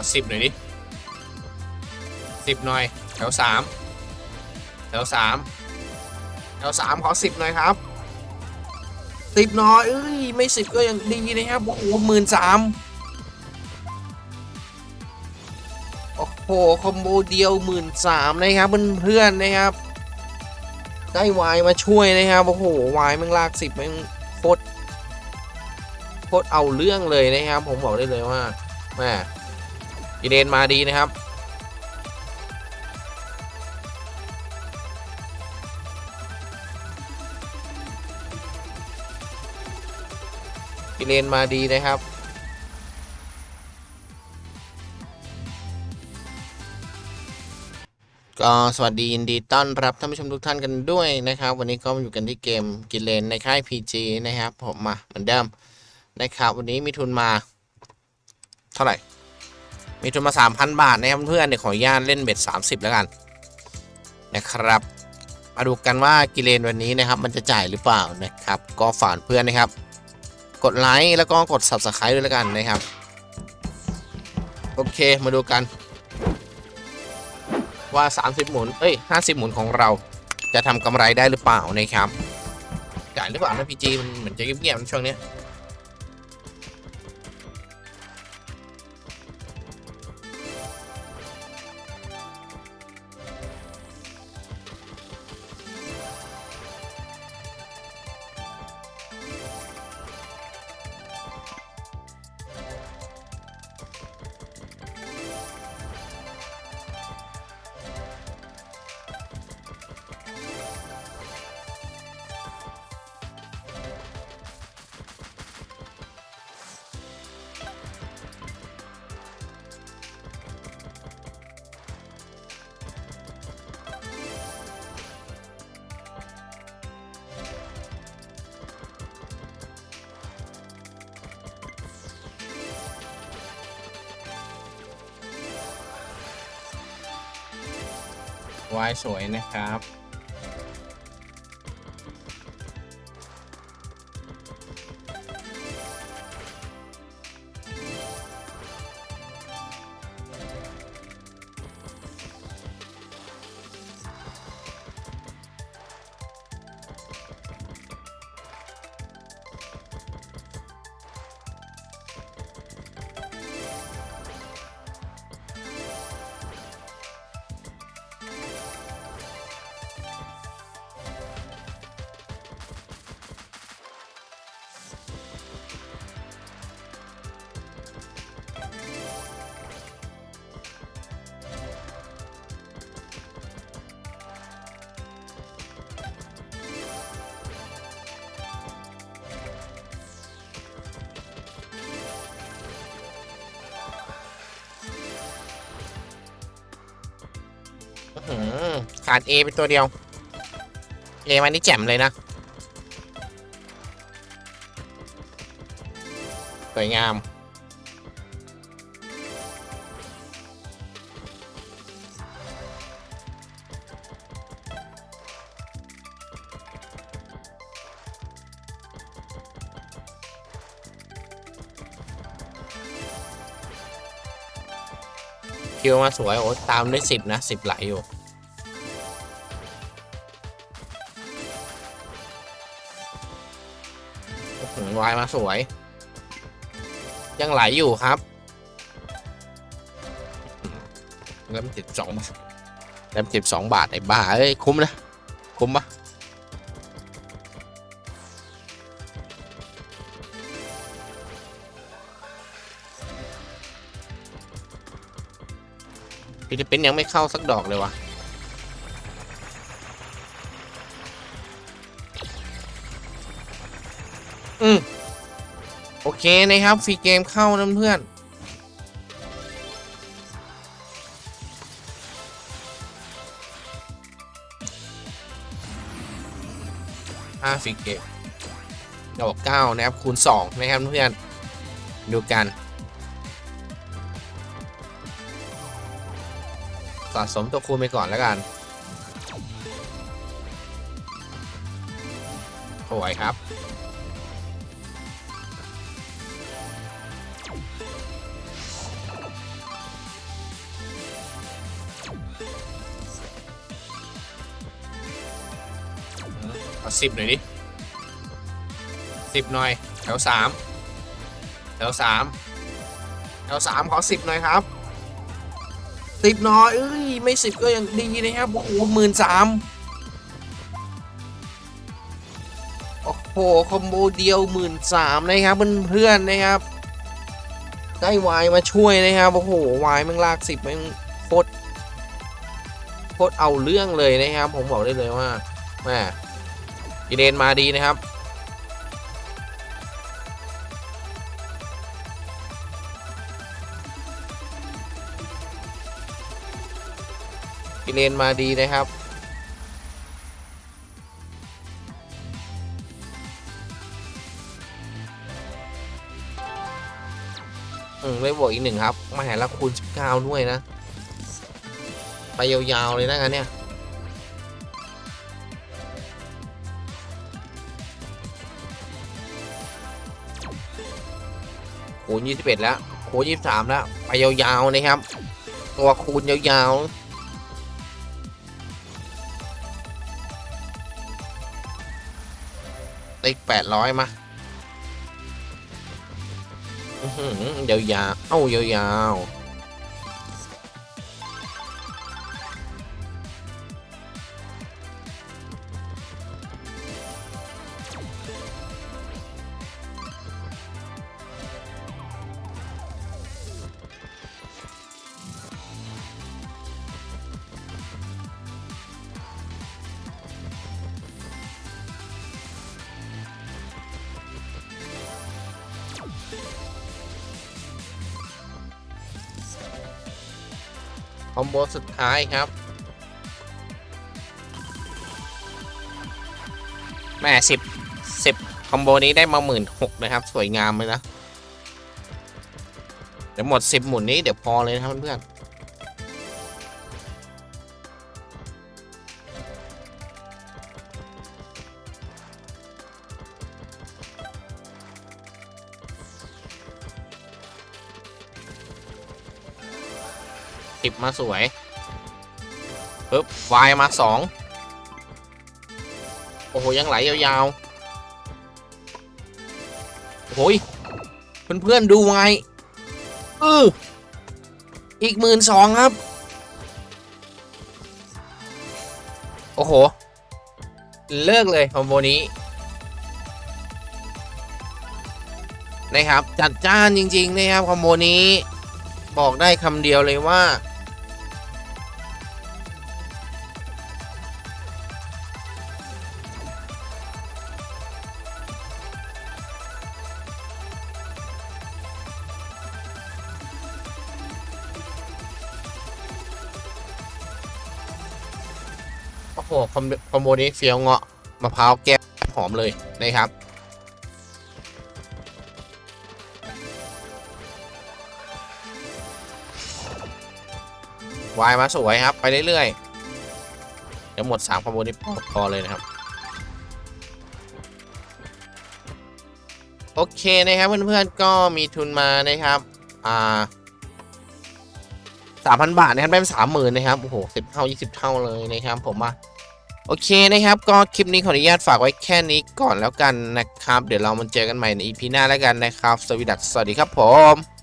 อสิบหน่อยดิสิบหน่อย แถวสามแถวสามแถวสามขอสิบหน่อยครับสิบหน่อยเอ้ยไม่สิบก็ยังดีนะครับโอ้โหหมื่นสามโอ้โหคอมโบเดียวหมื่นสามนะครับเพื่อนๆนะครับได้วายมาช่วยนะครับโอ้โหวายมันลากสิบมันโคตรโคตรเอาเรื่องเลยนะครับ ผมบอกได้เลยว่าแม่ กีเดนมาดีนะครับกิเลนมาดีนะครับก็สวัสดียินดีต้อนรับท่านผู้ชมทุกท่านกันด้วยนะครับ วันนี้ก็มาอยู่กันที่เกมกินเลนในค่าย PG นะครับ ผมมาเหมือนเดิมนะครับ วันนี้มีทุนมา เท่าไหร่ มีทุนมา 3,000 บาทนะครับเพื่อนเดี๋ยวขออนุญาตเล่นเบ็ด 30 แล้วกัน นะครับ มาดูกันว่ากิเลนวันนี้นะครับ มันจะจ่ายหรือเปล่านะครับ ก็ฝากเพื่อนนะครับ กดไลค์แล้วก็กด subscribe ด้วยแล้วกันนะครับ โอเคมาดูกัน ว่า 30 หมุนเอ้ย 50 หมุนของเราจะทำกำไรได้หรือเปล่านะครับ จ่ายหรือเปล่านะพีจีมันเหมือนจะเงียบๆช่วงนี้ ไวายสวยนะครับ ขาด A เป็นตัวเดียว A มันนี่แจ่มเลยนะสวยงาม คิวมาสวย โอ้ตามได้สิบนะสิบไหลอยู่ โอ้โหวายมาสวย ยังไหลอยู่ครับเริ่มติดสองเริ่มติดสองบาท ไอ้บ้า เอ้ย คุ้มนะ ฟิลิปปินส์ยังไม่เข้าสักดอกเลยวะอืมโอเคนะครับฟรีเกมเข้านะเพื่อนห้าฟรีเกมดอกเก้านะครับคูณสองนะครับเพื่อนดูกัน สะสมตัวคูณไปก่อนแล้วกันสวยครับ เอาสิบหน่อยดิสิบหน่อย แถวสามแถวสามแถวสามขอสิบหน่อยครับ สิบหน่อยเอ้ยไม่สิบก็ยังดีนะครับโอ้โหหมื่นสามโอ้โหคอมโบเดียวหมื่นสามนะครับเพื่อนๆนะครับ ได้วายมาช่วยนะครับโอ้โหวายมันลากสิบมันโคตรโคตรเอาเรื่องเลยนะครับ ผมบอกได้เลยว่าแม่อีเดนมาดีนะครับ อีเลนมาดีนะครับ อืมได้บวกอีกหนึ่งครับมาแหละคูณ19ด้วยนะ ไปยาวๆเลยนะกันเนี่ยคูณ21 แล้วคูณ23 แล้ว ไปยาวๆนะครับ ตัวคูณยาวๆ เลขแปดร้อยมาอื้อหือยาวเอ้ายาวๆ คอมโบสุดท้ายครับแม่สิบสิบคอมโบนี้ได้มาหมื่นหกนะครับ สวยงามเลยนะ เดี๋ยวหมดสิบหมุนนี้เดี๋ยวพอเลยนะครับเพื่อนๆ บมาสวยปึ๊บวายมาสองโอ้โห ยังไหลยาวๆ โอ้ยเพื่อนๆดูไงเอออีกหมื่นสองครับ โอ้โห เลิกเลยคอมโบนี้ นะครับ จัดจ้านจริง ๆ นะครับคอมโบนี้ บอกได้คำเดียวเลยว่า โอ้โหคอมคอมโบนี้เฟี้ยวเงาะมะพร้าวแก้วหอมเลยนะครับ วายมาสวยครับ ไปเรื่อยๆเดี๋ยวหมด 3 คอมโบนี้พอพอเลยนะครับ โอเคนะครับเพื่อนๆก็มีทุนมานะครับ อ่าสามพันบาทนะครับได้สามหมื่นนะครับ โอ้โหสิบเท่ายี่สิบเท่าเลยนะครับผมมา โอเคนะครับ ก็คลิปนี้ขออนุญาตฝากไว้แค่นี้ก่อนแล้วกันนะครับ เดี๋ยวเรามาเจอกันใหม่ในอีพีหน้าแล้วกันนะครับ สวัสดีครับผม